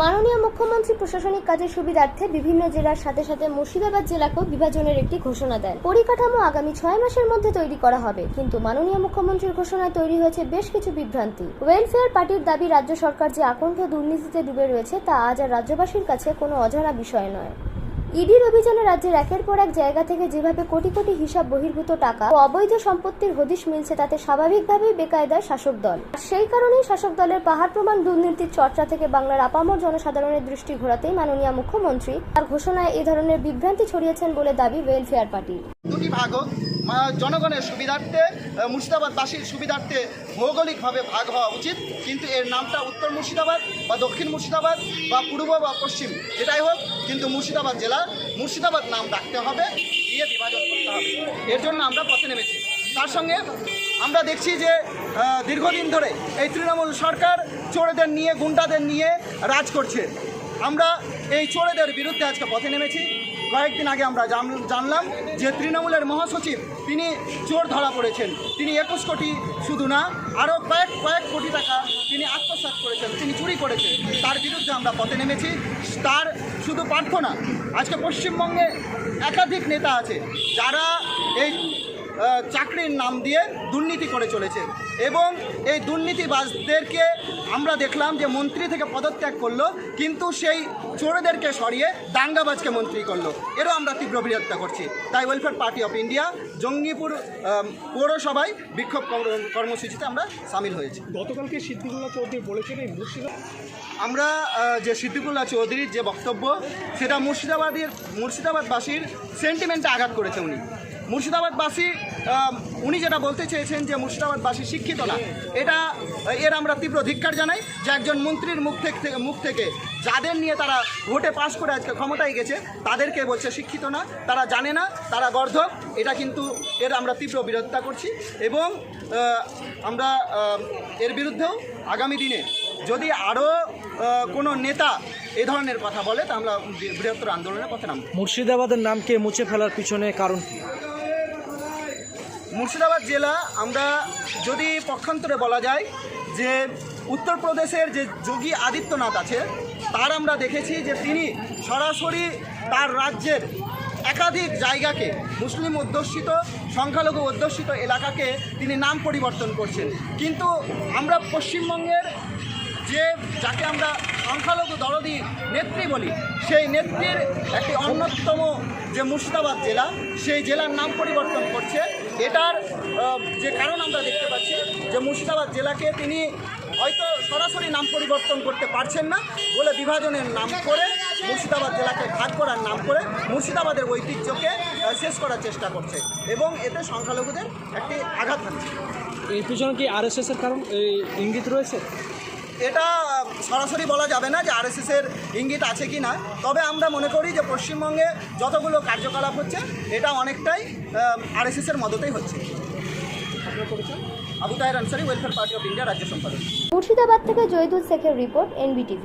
মাননীয় মুখ্যমন্ত্রী প্রশাসনিক কাজের সুবিধার্থে বিভিন্ন জেলার সাথে সাথে মুর্শিদাবাদ জেলাকেও বিভাজনের একটি ঘোষণা দেন। পরিকাঠামো আগামী ছয় মাসের মধ্যে তৈরি করা হবে। কিন্তু মাননীয় মুখ্যমন্ত্রীর ঘোষণায় তৈরি হয়েছে বেশ কিছু বিভ্রান্তি। ওয়েলফেয়ার পার্টির দাবি, রাজ্য সরকার যে আকণ্ঠ দুর্নীতিতে ডুবে রয়েছে তা আজ আর রাজ্যবাসীর কাছে কোনো অজানা বিষয় নয়। ইডির অভিযানে রাজ্যের একের পর এক জায়গা থেকে যেভাবে কোটি কোটি হিসাব বহির্ভূত টাকা ও অবৈধ সম্পত্তির হদিশ মিলছে, তাতে স্বাভাবিকভাবেই বেকায়দায় শাসক দল। সেই কারণেই শাসক দলের পাহাড় প্রমাণ দুর্নীতির চর্চা থেকে বাংলার আপামর জনসাধারণের দৃষ্টি ঘোরাতেই মাননীয় মুখ্যমন্ত্রী তার ঘোষণায় এ ধরনের বিভ্রান্তি ছড়িয়েছেন বলে দাবি ওয়েলফেয়ার পার্টির দুটি ভাগ জনগণের সুবিধার্থে মুর্শিদাবাদবাসীর সুবিধার্থে ভৌগোলিকভাবে ভাগ হওয়া উচিত, কিন্তু এর নামটা উত্তর মুর্শিদাবাদ বা দক্ষিণ মুর্শিদাবাদ বা পূর্ব বা পশ্চিম, যেটাই হোক কিন্তু মুর্শিদাবাদ জেলা, মুর্শিদাবাদ নাম রাখতে হবে, দিয়ে বিভাজন করতে হবে। এর জন্য আমরা পথে নেমেছি। তার সঙ্গে আমরা দেখছি যে দীর্ঘদিন ধরে এই তৃণমূল সরকার চোরেদের নিয়ে, গুন্ডাদের নিয়ে রাজ করছে। আমরা এই চোরেদের বিরুদ্ধে আজকে পথে নেমেছি। কয়েকদিন আগে আমরা জান- জানলাম যে তৃণমূলের মহাসচিব, তিনি চোর ধরা পড়েছেন। তিনি একুশ কোটি শুধু না আরও কয়েক কয়েক কোটি টাকা তিনি আত্মসাৎ করেছেন, তিনি চুরি করেছেন। তার বিরুদ্ধে আমরা পথে নেমেছি। তার শুধু প্রার্থনা আজকে পশ্চিমবঙ্গে একাধিক নেতা আছে যারা এই চাকরির নাম দিয়ে দুর্নীতি করে চলেছে। এবং এই দুর্নীতিবাজদেরকে আমরা দেখলাম যে মন্ত্রী থেকে পদত্যাগ করল কিন্তু সেই চোরেদেরকে সরিয়ে দাঙ্গাবাজকে মন্ত্রী করল। এরও আমরা তীব্র বিরোধিতা করছি। তাই welfare party of India Jangipur পৌরসভায় বিক্ষোভ কর্ম- কর্মসূচিতে আমরা সামিল হয়েছি। গতকালকে সিদ্দিকুল্লাহ চৌধুরী বলেছেন এই মুর্শিদাবাদ আমরা যে সিদ্দিকুল্লাহ চৌধুরীর যে বক্তব্য সেটা মুর্শিদাবাদের মুর্শিদাবাদবাসীর সেন্টিমেন্টে আঘাত করেছে উনি। মুর্শিদাবাদবাসী উনি যেটা বলতে চেয়েছেন যে মুর্শিদাবাদবাসী শিক্ষিত না, এটা, এর আমরা তীব্র ধিক্কার জানাই যে একজন মন্ত্রীর মুখ থেকে মুখ থেকে যাদের নিয়ে তারা ভোটে পাশ করে আজকে ক্ষমতায় গেছে, তাদেরকে বলছে শিক্ষিত না, তারা জানে না, তারা গর্ধব, এটা কিন্তু এর আমরা তীব্র বিরোধিতা করছি এবং আমরা এর বিরুদ্ধেও আগামী দিনে যদি আরও কোনো নেতা এ ধরনের কথা বলে, তা আমরা বৃহত্তর আন্দোলনের পথে নামব। মুর্শিদাবাদের নামকে মুছে ফেলার পিছনে কারণ কি? মুর্শিদাবাদ জেলা আমরা যদি পক্ষান্তরে বলা যায় যে উত্তরপ্রদেশের যে যোগী আদিত্যনাথ আছে, তার আমরা দেখেছি যে তিনি সরাসরি তার রাজ্যের একাধিক জায়গাকে, মুসলিম অধ্যুষিত, সংখ্যালঘু অধ্যুষিত এলাকাকে তিনি নাম পরিবর্তন করছেন। কিন্তু আমরা পশ্চিমবঙ্গের যে যাকে আমরা সংখ্যালঘু দরদি নেত্রী বলি, সেই নেত্রীর একটি অন্যতম যে মুর্শিদাবাদ জেলা, সেই জেলার নাম পরিবর্তন করছে। এটার যে কারণ আমরা দেখতে পাচ্ছি, যে মুর্শিদাবাদ জেলাকে তিনি হয়তো সরাসরি নাম পরিবর্তন করতে পারছেন না বলে বিভাজনের নাম করে, মুর্শিদাবাদ জেলাকে ভাগ করার নাম করে মুর্শিদাবাদের ঐতিহ্যকে শেষ করার চেষ্টা করছে এবং এতে সংখ্যালঘুদের একটি আঘাত হানছে। এর পিছনে কি আরএসএস এর কারণ, এই ইঙ্গিত রয়েছে? এটা সরাসরি বলা যাবে না যে আরএসএসের ইঙ্গিত আছে কি না। তবে আমরা মনে করি যে পশ্চিমবঙ্গে যতগুলো কার্যকলাপ হচ্ছে, এটা অনেকটাই আরএসএসের মদতেই হচ্ছে। Abu Taher Ansari welfare party of India রাজ্য সম্পাদক। মুর্শিদাবাদ থেকে জয়দুল শেখের রিপোর্ট এনবিটিভি